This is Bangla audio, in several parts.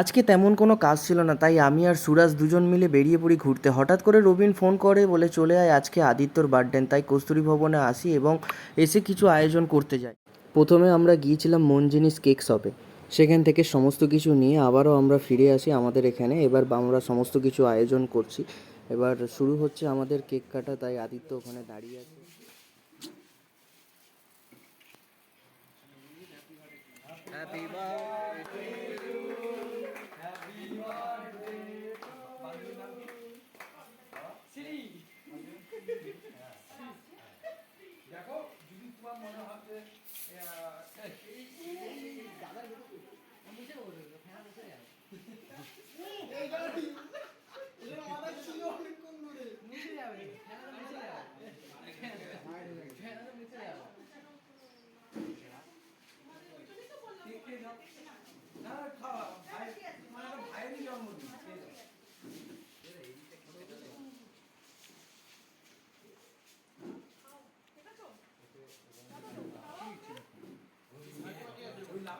আজকে তেমন কোনো কাজ ছিল না, তাই আমি আর সুরাজ দুজন মিলে বেরিয়ে পড়ি ঘুরতে। হঠাৎ করে রবিন ফোন করে বলে চলে আয়, আজকে আদিত্যর বার্থডে তাই কস্তুরী ভবনে আসি এবং এসে কিছু আয়োজন করতে যাই। প্রথমে আমরা গিয়েছিলাম মন জিনিস কেক শপে। সেখান থেকে সমস্ত কিছু নিয়ে আবারও আমরা ফিরে আসি আমাদের এখানে। এবার আমরা সমস্ত কিছু আয়োজন করছি। এবার শুরু হচ্ছে আমাদের কেক কাটা, তাই আদিত্য ওখানে দাঁড়িয়ে আছে। ভাইয়ের জন্মদিন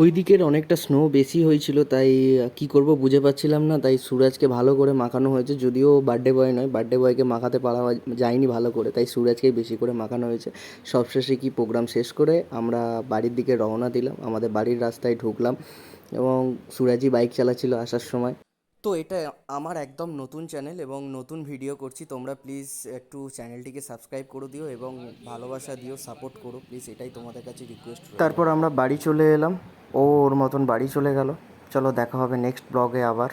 ওই দিকের অনেকটা স্নো বেশি হয়েছিল তাই কি করব বুঝে পাচ্ছিলাম না। তাই সুরাজকে ভালো করে মাখানো হয়েছে যদিও বার্থডে বয় নয় বার্থডে বয়কে মাখাতে পারা যায়নি ভালো করে। তাই সুরাজকেই বেশি করে মাখানো হয়েছে। সবশেষে কি প্রোগ্রাম শেষ করে আমরা বাড়ির দিকে রওনা দিলাম আমাদের বাড়ির রাস্তায় ঢুকলাম এবং সুরাজই বাইক চালাচ্ছিল আসার সময়। তো এটা আমার একদম নতুন চ্যানেল এবং নতুন ভিডিও করছি তোমরা প্লিজ একটু চ্যানেলটিকে সাবস্ক্রাইব করে দিও এবং ভালোবাসা দিও সাপোর্ট করো। প্লিজ এটাই তোমাদের কাছে রিকোয়েস্ট তারপর আমরা বাড়ি চলে এলাম। ও ওর মতন বাড়ি চলে গেল। চলো দেখা হবে নেক্সট ব্লগে আবার।